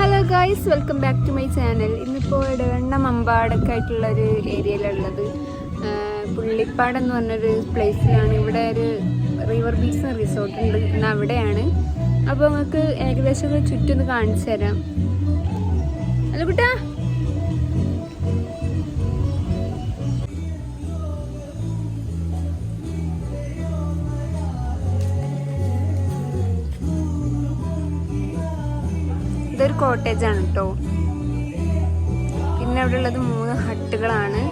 Hello guys welcome back to my channel ഇന്നിപ്പോൾ ഇടവണ്ണ മമ്പാടൊക്കെ ആയിട്ടുള്ള ഒരു ഏരിയയിലുള്ളത്. പുള്ളിപ്പാട് എന്ന് പറഞ്ഞൊരു പ്ലേസിലാണ് ഇവിടെ ഒരു റിവർ ബീച്ച് റിസോർട്ട് ഉണ്ട്. ഇന്ന് അവിടെയാണ്. അപ്പോൾ നമുക്ക് ഏകദേശം ചുറ്റൊന്ന് കാണിച്ചു തരാം അല്ല കുട്ടാ. ഇതൊരു കോട്ടേജ് ആണ് കേട്ടോ പിന്നെ അവിടെ ഉള്ളത് മൂന്ന് ഹട്ടുകളാണ്.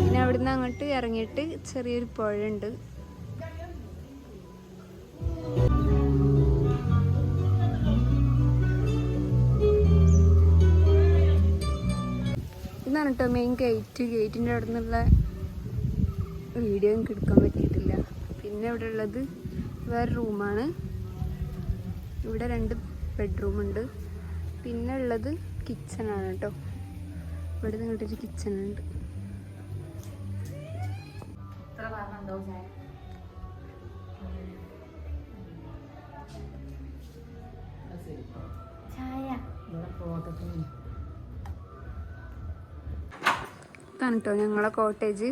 പിന്നെ അവിടുന്ന് അങ്ങോട്ട് ഇറങ്ങിയിട്ട് ചെറിയൊരു പുഴയുണ്ട്. ഇതാണ് കേട്ടോ മെയിൻ ഗേറ്റ് ഗേറ്റിന്റെ അവിടെ നിന്നുള്ള വീഡിയോ എനിക്ക് എടുക്കാൻ പറ്റിയിട്ടില്ല. പിന്നെ ഇവിടെ ഉള്ളത് വേറെ റൂമാണ് ഇവിടെ രണ്ട് ബെഡ്റൂം ഉണ്ട്. പിന്നെ ഉള്ളത് കിച്ചൺ ആണ് കേട്ടോ ഇവിടെ നിങ്ങോട്ടൊരു കിച്ചൺ ഉണ്ട്. ഇതാണ് കേട്ടോ ഞങ്ങളെ കോട്ടേജ്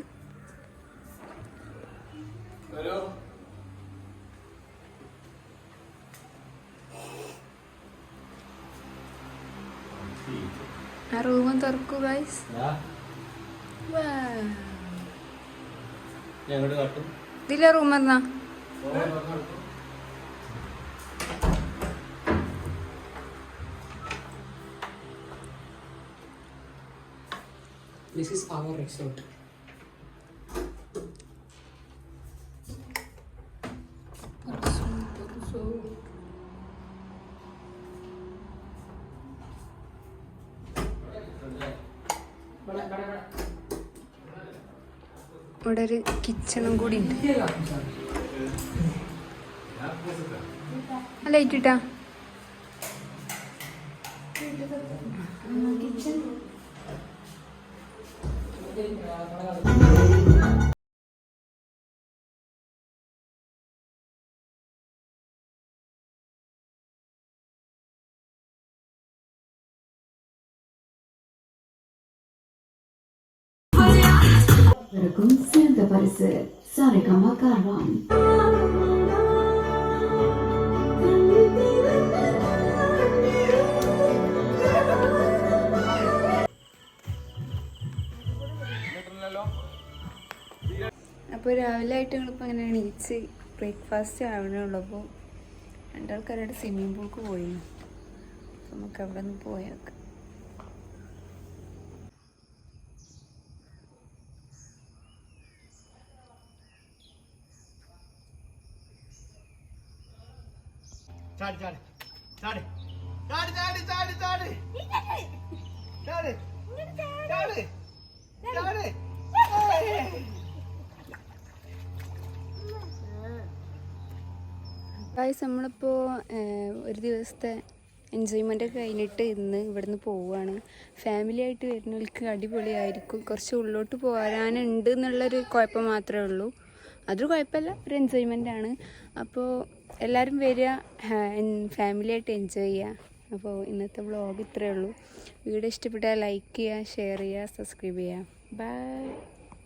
ആ റൂമും തുറക്കൂ ഗൈസ് ഇതിലെ റൂം എന്നാ ദിസ് ഈസ് അവർ റിസോർട്ട് ഇവിടെ ഒരു കിച്ചണും കൂടി ഉണ്ട്. അല്ല ഇട്ടിട്ടാ இருக்கும் சிறந்த பரிசு சாரிகமா கார்வான் അപ്പോൾ രാവിലെ ആയിട്ട് ഞങ്ങളിപ്പോൾ അങ്ങനെ എണീച്ച് ബ്രേക്ക്ഫാസ്റ്റ് ആവണുള്ളപ്പോൾ രണ്ടാൾക്കാരുടെ സ്വിമ്മിംഗ് പൂൾക്ക് പോയി. നമുക്ക് അവിടെ നിന്ന് പോയേക്കാം ചാടി ചാടി. ചാടി. ചാടി ചാടി ചാടി ചാടി. ചാടി. ചാടി. ചാടി. ഗായ്സ് നമ്മളിപ്പോൾ ഒരു ദിവസത്തെ എൻജോയ്മെന്റ് ഒക്കെ കഴിഞ്ഞിട്ട് ഇന്ന് ഇവിടുന്ന് പോവുകയാണ് ഫാമിലി ആയിട്ട് വരുന്നവർക്ക് അടിപൊളിയായിരിക്കും. കുറച്ച് ഉള്ളോട്ട് പോരാനുണ്ട് എന്നുള്ളൊരു കുഴപ്പം മാത്രമേ ഉള്ളൂ. അതൊരു കുഴപ്പമില്ല. ഒരു എൻജോയ്മെന്റ് ആണ്. അപ്പോൾ എല്ലാവരും വരിക. ഫാമിലിയായിട്ട് എൻജോയ് ചെയ്യുക. അപ്പോൾ ഇന്നത്തെ വ്ളോഗ് ഇത്രയേ ഉള്ളൂ. വീഡിയോ ഇഷ്ടപ്പെട്ടാൽ ലൈക്ക് ചെയ്യുക ഷെയർ ചെയ്യുക സബ്സ്ക്രൈബ് ചെയ്യുക. ബൈ